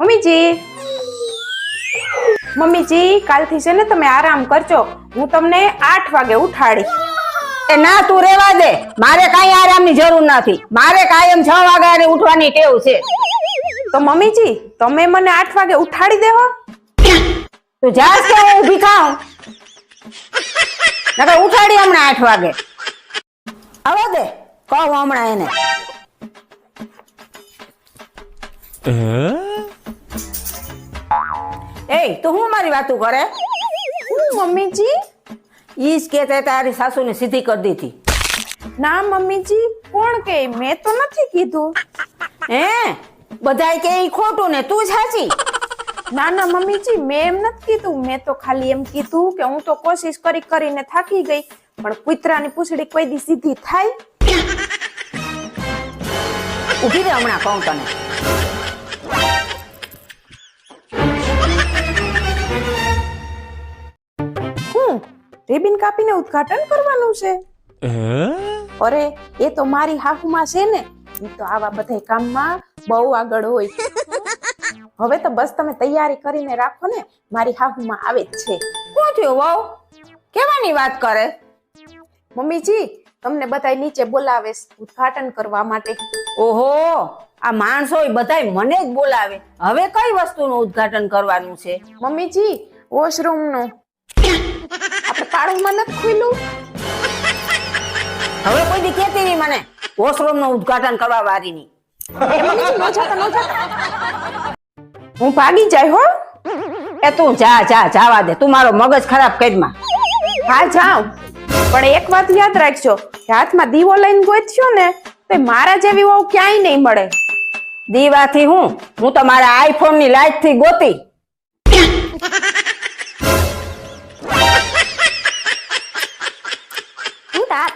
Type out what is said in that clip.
મમ્મીજી. મમ્મીજી કાલથી છે ને તમે આરામ કરજો. હું તમને આઠ વાગે ઉઠાડી. એ ના તું રેવા દે. મારે કાંઈ આરામની જરૂર નથી. મારે કાયમ છ વાગે ઉઠવાની ટેવ છે. તો મમ્મીજી તમે મને આઠ વાગે ઉઠાડી દેવો તું જાસ કે હું ઊભી થાઉં? નકર ઉઠાડી હમણાં આઠ વાગે. આવો દે કહું હમણાં એને. એ તું હું મારી વાતું કરે? હું મમ્મીજી? ઈ જ કે તે તારી સાસુને સીધી કરી દીધી. ના મમ્મીજી કોણ કે? મેં તો નથી કીધું. હે? બધાય કે ઈ ખોટું ને તું જ સાચી. ના ના મમ્મીજી મેં એમ નથી કીધું. મેં તો ખાલી એમ કીધું કે હું તો કોશિશ કરી કરીને થાકી ગઈ પણ કૂતરાની પૂછડી કોઈ દી સીધી થાય? ઊભી રે હમણાં કહું તને રિબિન કાપીને ઉદ્ઘાટન કરવાનું છે. અરે એ તો મારી હાહુમાં છે ને. એ તો આવા બધા કામમાં બહુ આગળ હોય. હવે તો બસ તમે તૈયારી કરીને રાખો ને મારી હાહુમાં આવે જ છે. શું થયું વહુ? કેવાની વાત કરે? મમ્મીજી તમને બધા નીચે બોલાવે ઉદ્ઘાટન કરવા માટે. ઓહો આ માણસો બધાય મને જ બોલાવે. હવે કઈ વસ્તુનું ઉદ્ઘાટન કરવાનું છે? મમ્મીજી વોશરૂમ કાળુમાં નથી ખુલ્લું? હવે કોઈ દી કેતી નહીં મને. વોશરૂમનું ઉદ્ઘાટન કરવા મમ્મીજી ન હું ભાગી જાય હો. એ તું જા જા જાવા દે. તું મારો મગજ ખરાબ કરમાં હા જાઉં. પણ એક વાત યાદ રાખજો. હાથમાં દીવો લઈને ગોતશો ને તો મારા જેવી વહુ ક્યાંય નહીં મળે. દીવાથી હું? હું તો મારા આઈફોનની લાઈટથી ગોતી. તો આ